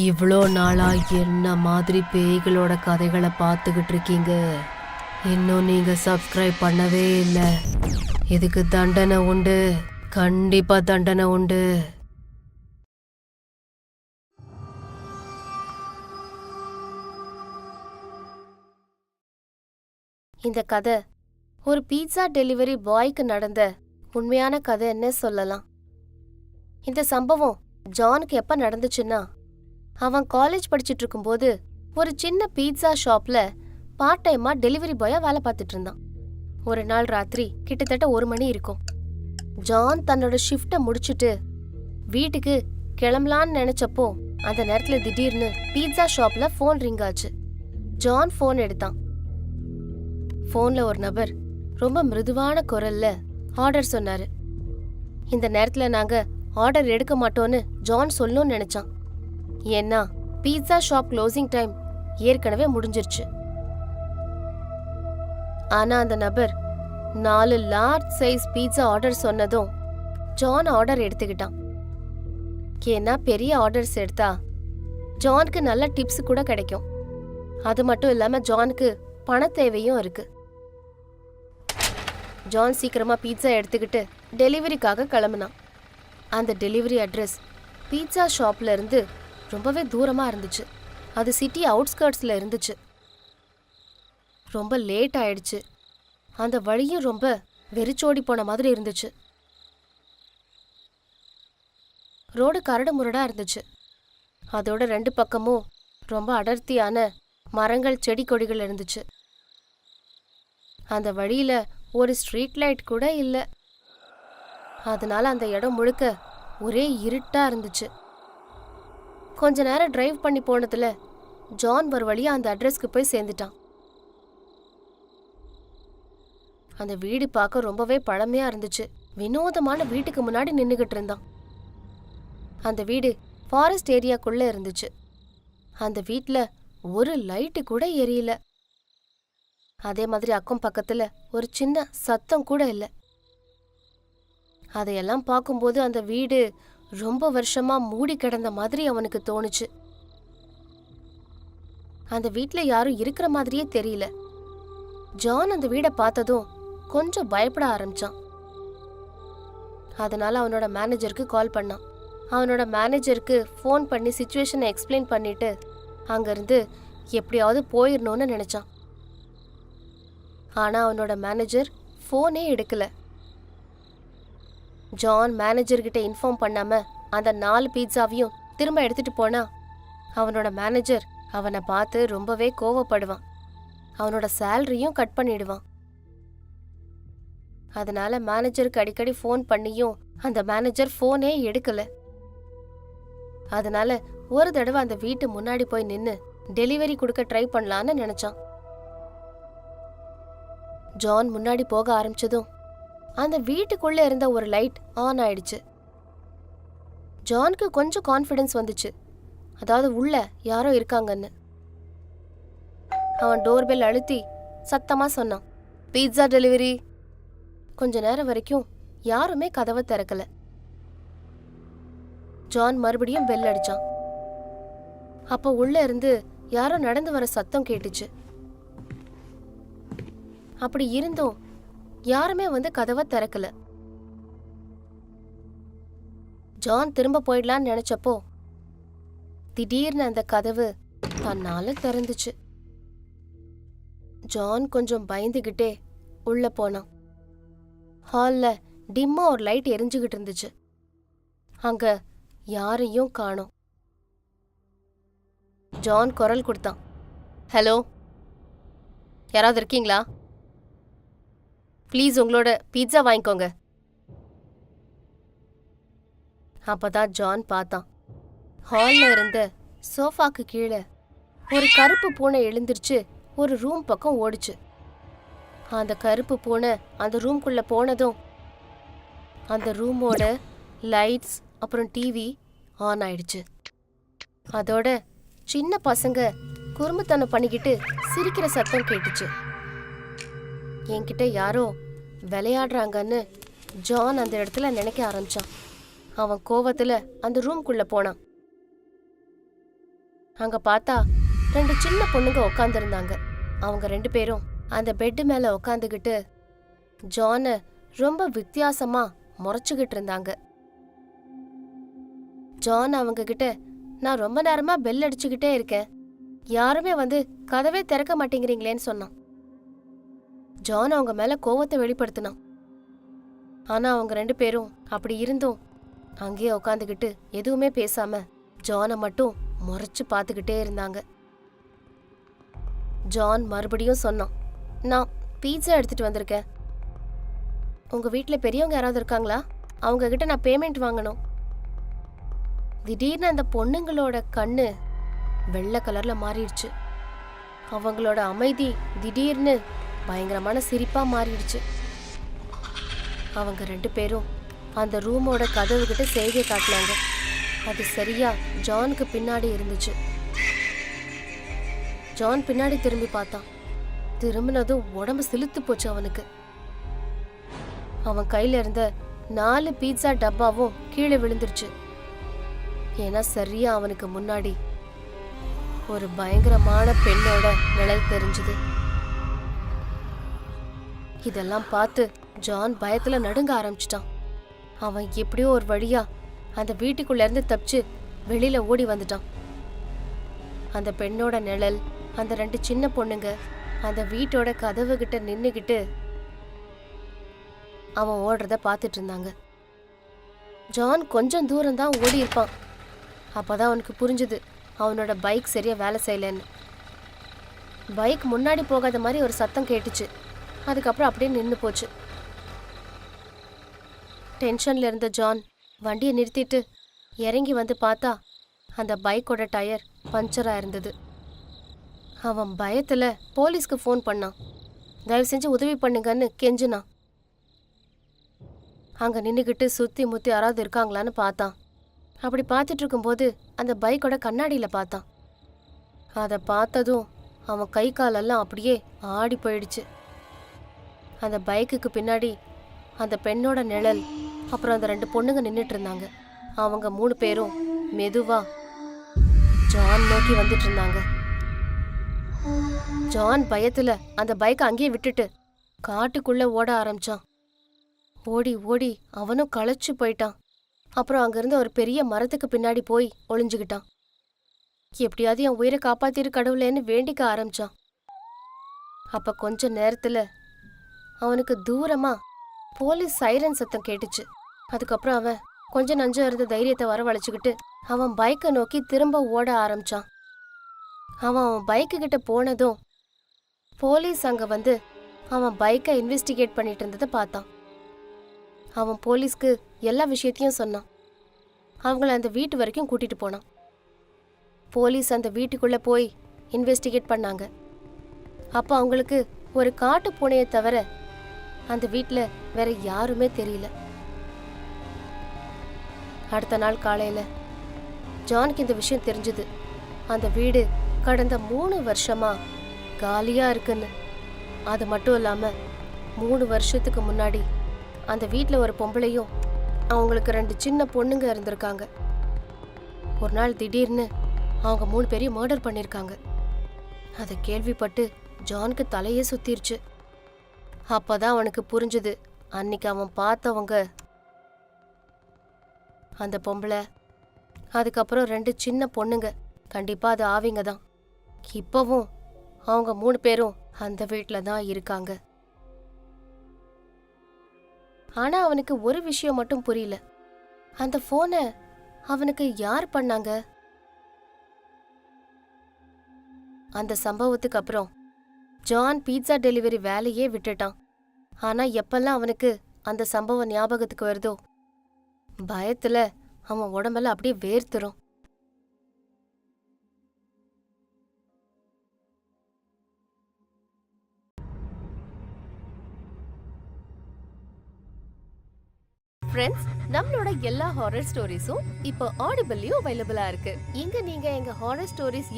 இவ்வளோ நாளா என்ன மாதிரி பேய்களோட கதைகளை பார்த்துக்கிட்டு இருக்கீங்க? இன்னும் நீங்க சப்ஸ்கிரைப் பண்ணவே இல்லை. இதுக்கு தண்டனை உண்டு. கண்டிப்பா தண்டனை உண்டு. இந்த கதை ஒரு பீட்சா டெலிவரி பாய்க்கு நடந்த உண்மையான கதைன்னு சொல்லலாம். இந்த சம்பவம் ஜானுக்கு எப்போ நடந்துச்சுன்னா அவன் காலேஜ் படிச்சிட்டு இருக்கும்போது ஒரு சின்ன பீட்சா ஷாப்ல பார்ட் டைமா டெலிவரி பாயா வேலை பார்த்துட்டு இருந்தான். ஒரு நாள் ராத்திரி கிட்டத்தட்ட ஒரு மணி இருக்கும். ஜான் தன்னோட ஷிஃப்ட்டை முடிச்சுட்டு வீட்டுக்கு கிளம்பலான்னு நினைச்சப்போ அந்த நேரத்துல திடீர்னு பீட்சா ஷாப்ல ஃபோன் ரிங் ஆச்சு. ஜான் ஃபோன் எடுத்தான். ஃபோன்ல ஒரு நபர் ரொம்ப மிருதுவான குரல்ல ஆர்டர் சொன்னாரு. இந்த நேரத்துல நாங்க ஆர்டர் எடுக்க மாட்டோம்னு ஜான் சொல்லணும்னு நினைச்சான். ஏன்னா பீட்சா ஷாப் க்ளோசிங் டைம் ஏற்கனவே முடிஞ்சிருச்சு. ஆனா அந்த நபர் நாலு லார்ஜ் சைஸ் பீட்சா ஆர்டர் சொன்னதும் ஜான் ஆர்டர் எடுத்துக்கிட்டான். ஏன்னா பெரிய ஆர்டர்ஸ் எடுத்தா ஜானுக்கு நல்ல டிப்ஸ் கூட கிடைக்கும். அது மட்டும் இல்லாம ஜானுக்கு பண தேவையும் இருக்கு. ஜான் சீக்கிரமா பீட்சா எடுத்துக்கிட்டு டெலிவரிக்காக கிளம்புனான். அந்த டெலிவரி அட்ரஸ் பீட்சா ஷாப்ல இருந்து ரொம்பவே தூரமாக இருந்துச்சு. அது சிட்டி அவுட்ஸ்கர்ட்ஸில் இருந்துச்சு. ரொம்ப லேட் ஆயிடுச்சு. அந்த வழியும் ரொம்ப வெறிச்சோடி போன மாதிரி இருந்துச்சு. ரோடு கரடு முரடாக இருந்துச்சு. அதோட ரெண்டு பக்கமும் ரொம்ப அடர்த்தியான மரங்கள் செடி கொடிகள் இருந்துச்சு. அந்த வழியில் ஒரு ஸ்ட்ரீட் லைட் கூட இல்லை. அதனால அந்த இடம் முழுக்க ஒரே இருட்டாக இருந்துச்சு. கொஞ்ச நேரம் டிரைவ் பண்ணி போனதுல ஜான் ஒரு வழியாக அந்த அட்ரஸ்க்கு போய் சேர்ந்துட்டான். அந்த வீடு பார்க்க ரொம்பவே பழமையா இருந்துச்சு. வினோதமான வீட்டுக்கு முன்னாடி நின்றுகிட்டு இருந்தான். அந்த வீடு ஃபாரஸ்ட் ஏரியாக்குள்ளே இருந்துச்சு. அந்த வீட்டில் ஒரு லைட்டு கூட எரியல. அதே மாதிரி அக்கம் பக்கத்தில் ஒரு சின்ன சத்தம் கூட இல்லை. அதையெல்லாம் பார்க்கும்போது அந்த வீடு ரொம்ப வருஷமா மூடி கிடந்த மாதிரி அவனுக்கு தோணுச்சு. அந்த வீட்டில் யாரும் இருக்கிற மாதிரியே தெரியல. ஜான் அந்த வீடை பார்த்ததும் கொஞ்சம் பயப்பட ஆரம்பிச்சான். அதனால அவனோட மேனேஜருக்கு கால் பண்ணான். அவனோட மேனேஜருக்கு ஃபோன் பண்ணி சுச்சுவேஷனை எக்ஸ்பிளைன் பண்ணிட்டு அங்கிருந்து எப்படியாவது போயிடணும்னு நினைச்சான். ஆனா அவனோட மேனேஜர் ஃபோனே எடுக்கலை. ஜான் மேனேஜர்கிட்ட இன்ஃபார்ம் பண்ணாம அந்த நாலு பீட்சாவையும் திரும்ப எடுத்துட்டு போனா அவனோட மேனேஜர் அவனை பார்த்து ரொம்பவே கோவப்படுவான். அவனோட சேலரியும் கட் பண்ணிடுவான். அதனால மேனேஜருக்கு அடிக்கடி ஃபோன் பண்ணியும் அந்த மேனேஜர் ஃபோனே எடுக்கல. அதனால ஒரு தடவை அந்த வீட்டு முன்னாடி போய் நின்று டெலிவரி கொடுக்க ட்ரை பண்ணலான்னு நினைச்சான். ஜான் முன்னாடி போக ஆரம்பிச்சதும் அந்த வீட்டுக்குள்ள இருந்த ஒரு லைட் ஆன் ஆயிடுச்சு. ஜானுக்கு கொஞ்சம் கான்ஃபிடென்ஸ் வந்துச்சு. அதாவது உள்ள யாரோ இருக்காங்கன்னு. அவன் டோர்பெல் அழுத்தி சத்தமா சொன்னான் பீட்சா டெலிவரி. கொஞ்ச நேரம் வரைக்கும் யாருமே கதவை திறக்கல. ஜான் மறுபடியும் பெல் அடிச்சான். அப்போ உள்ள இருந்து யாரோ நடந்து வர சத்தம் கேட்டுச்சு. அப்படி இருந்தும் யாருமே வந்து கதவை திறக்கல. ஜான் திரும்ப போயிடலான்னு நினைச்சப்போ திடீர்னு அந்த கதவு தன்னால திறந்துச்சு. ஜான் கொஞ்சம் பயந்துகிட்டே உள்ள போனான். ஹால்ல டிம்மா ஒரு லைட் எரிஞ்சுகிட்டு இருந்துச்சு. அங்க யாரையும் காணோம். ஜான் குரல் கொடுத்தான். ஹலோ? யாராவது இருக்கீங்களா? ப்ளீஸ் உங்களோட பீட்சா வாங்கிக்கோங்க. அப்பதான் ஜான் பார்த்தான். ஹால்ல இருந்த சோஃபாக்கு கீழே ஒரு கருப்பு பூனை எழுந்திருச்சு. ஒரு ரூம் பக்கம் ஓடிச்சு. அந்த கருப்பு பூனை அந்த ரூம்குள்ள போனதும் அந்த ரூமோட லைட்ஸ் அப்புறம் டிவி ஆன் ஆயிடுச்சு. அதோட சின்ன பசங்க குறும்புத்தனம் பண்ணிக்கிட்டு சிரிக்கிற சத்தம் கேட்டுச்சு. என்கிட்ட யாரோ விளையாடுறாங்கன்னு ஜான் அந்த இடத்துல நினைக்க ஆரம்பிச்சான். அவன் கோவத்துல அந்த ரூம்குள்ள போனான். அங்க பார்த்தா ரெண்டு சின்ன பொண்ணுங்க உட்காந்துருந்தாங்க அவங்க ரெண்டு பேரும் அந்த பெட்டு மேல உட்காந்துக்கிட்டு ஜானை ரொம்ப வித்தியாசமா முறைச்சுக்கிட்டு இருந்தாங்க. ஜான் அவங்க கிட்ட நான் ரொம்ப நேரமா பெல் அடிச்சுக்கிட்டே இருக்கேன். யாருமே வந்து கதவே திறக்க மாட்டேங்கிறீங்களேன்னு சொன்னான். ஜான் அவங்க மேல கோவத்தை வெளிப்படுத்தினான். ஆனா அவங்க ரெண்டு பேரும் அப்படி இருந்தும் அங்கேயே உட்காந்துக்கிட்டு எதுவுமே பேசாம ஜானை மட்டும் முறைச்சு பார்த்துக்கிட்டே இருந்தாங்க. ஜான் மறுபடியும் சொன்னான் நான் பீட்சா எடுத்துட்டு வந்திருக்கேன். உங்க வீட்டில் பெரியவங்க யாராவது இருக்காங்களா? அவங்க கிட்ட நான் பேமெண்ட் வாங்கணும். திடீர்னு அந்த பொண்ணுங்களோட கண்ணு வெள்ளை கலர்ல மாறிடுச்சு. அவங்களோட அமைதி திடீர்னு பயங்கரமான சிரிப்பா மாறிடுச்சு. அவங்க ரெண்டு பேரும் அந்த ரூமோட கதவு கிட்ட செய்கை காட்டினாங்க. அது சரியா ஜானுக்கு பின்னாடி இருந்துச்சு. ஜான் பின்னாடி திரும்பி பார்த்தான். திரும்பினதும் உடம்பு சிலுத்து போச்சு அவனுக்கு. அவன் கையில இருந்த நாலு பீட்சா டப்பாவும் கீழே விழுந்துருச்சு. ஏன்னா சரியா அவனுக்கு முன்னாடி ஒரு பயங்கரமான பெண்ணோட நிழல் தெரிஞ்சுது. இதெல்லாம் பார்த்து ஜான் பயத்துல நடுங்க ஆரம்பிச்சிட்டான். அவன் எப்படியோ ஒரு வழியா அந்த வீட்டுக்குள்ள இருந்து தப்பிச்சு வெளியில ஓடி வந்துட்டான். அந்த பெண்ணோட நிழல் அந்த ரெண்டு சின்ன பொண்ணுங்க அந்த வீட்டோட கதவு கிட்ட நின்னுகிட்டு அவன் ஓடுறத பார்த்துட்டு இருந்தாங்க. ஜான் கொஞ்சம் தூரம் தான் ஓடி இருப்பான். அப்பதான் அவனுக்கு புரிஞ்சுது அவனோட பைக் சரியா வேலை செய்யலன்னு. பைக் முன்னாடி போகாத மாதிரி ஒரு சத்தம் கேட்டுச்சு. அதுக்கப்புறம் அப்படியே நின்று போச்சு. டென்ஷனில் இருந்த ஜான் வண்டியை நிறுத்திட்டு இறங்கி வந்து பார்த்தா அந்த பைக்கோட டயர் பஞ்சராக இருந்தது. அவன் பயத்தில் போலீஸ்க்கு ஃபோன் பண்ணான். தயவு செஞ்சு உதவி பண்ணுங்கன்னு கெஞ்சினான். அங்கே நின்றுக்கிட்டு சுற்றி முத்தி யாராவது இருக்காங்களான்னு பார்த்தான். அப்படி பார்த்துட்டு இருக்கும்போது அந்த பைக்கோட கண்ணாடியில் பார்த்தான். அதை பார்த்ததும் அவன் கை காலெல்லாம் அப்படியே ஆடி போயிடுச்சு. அந்த பைக்குக்கு பின்னாடி அந்த பெண்ணோட நிழல் அப்புறம் அந்த ரெண்டு பொண்ணுங்க நின்றுட்டு இருந்தாங்க. அவங்க மூணு பேரும் மெதுவா ஜான் நோக்கி வந்துட்டு இருந்தாங்க. ஜான் பயத்துல அந்த பைக்கை அங்கேயே விட்டுட்டு காட்டுக்குள்ள ஓட ஆரம்பிச்சான். ஓடி ஓடி அவனும் களைச்சு போயிட்டான். அப்புறம் அங்கிருந்து ஒரு பெரிய மரத்துக்கு பின்னாடி போய் ஒளிஞ்சுக்கிட்டான். எப்படியாவது என் உயிரை காப்பாத்திரு கடவுளேன்னு வேண்டிக்க ஆரம்பிச்சான். அப்ப கொஞ்ச நேரத்துல அவனுக்கு தூரமா போலீஸ் சைரன் சத்தம் கேட்டுச்சு. அதுக்கப்புறம் அவன் கொஞ்சம் நஞ்சம் இருந்த தைரியத்தை வரவழைச்சுக்கிட்டு அவன் பைக்கை நோக்கி திரும்ப ஓட ஆரம்பிச்சான். அவன் அவன் பைக்கு கிட்ட போனதும் போலீஸ் அங்க வந்து அவன் பைக்கை இன்வெஸ்டிகேட் பண்ணிட்டு இருந்ததை பார்த்தான். அவன் போலீஸ்க்கு எல்லா விஷயத்தையும் சொன்னான். அவங்கள அந்த வீட்டு வரைக்கும் கூட்டிட்டு போனான். போலீஸ் அந்த வீட்டுக்குள்ள போய் இன்வெஸ்டிகேட் பண்ணாங்க. அப்போ அவங்களுக்கு ஒரு காட்டு பூனையை தவிர அந்த வீட்டில் வேற யாருமே தெரியல. அடுத்த நாள் காலையில் ஜானுக்கு இந்த விஷயம் தெரிஞ்சது. அந்த வீடு கடந்த மூணு வருஷமா காலியாக இருக்குன்னு. அது மட்டும் இல்லாமல் மூணு வருஷத்துக்கு முன்னாடி அந்த வீட்டில் ஒரு பொம்பளையும் அவங்களுக்கு ரெண்டு சின்ன பொண்ணுங்க இருந்திருக்காங்க. ஒரு நாள் திடீர்னு அவங்க மூணு பேரையும் மர்டர் பண்ணியிருக்காங்க அதை கேள்விப்பட்டு ஜானுக்கு தலையே சுத்திருச்சு. அப்பதான் அவனுக்கு புரிஞ்சுது. அன்னைக்கு அவன் பார்த்தவங்க அந்த பொம்பளை. அதுக்கப்புறம் ரெண்டு சின்ன பொண்ணுங்க. கண்டிப்பா அது ஆவிங்க தான். இப்பவும் அவங்க மூணு பேரும் அந்த வீட்டில் தான் இருக்காங்க. ஆனா அவனுக்கு ஒரு விஷயம் மட்டும் புரியல. அந்த போனை அவனுக்கு யார் பண்ணாங்க? அந்த சம்பவத்துக்கு அப்புறம் ஜான் பீட்சா டெலிவரி வேலையே விட்டுட்டான். ஆனா எப்பெல்லாம் அவனுக்கு அந்த சம்பவம் ஞாபகத்துக்கு வருதோ பயத்துல அவன் உடம்பெல்லாம் அப்படியே வேர்த்துரும். ஃப்ரெண்ட்ஸ் நம்மளோட எல்லா ஹாரர் ஸ்டோரிஸும் இப்போ ஆடிபிள்லயும் அவைலபிளா இருக்கு. இங்க நீங்க எங்க ஹாரர் ஸ்டோரிஸ்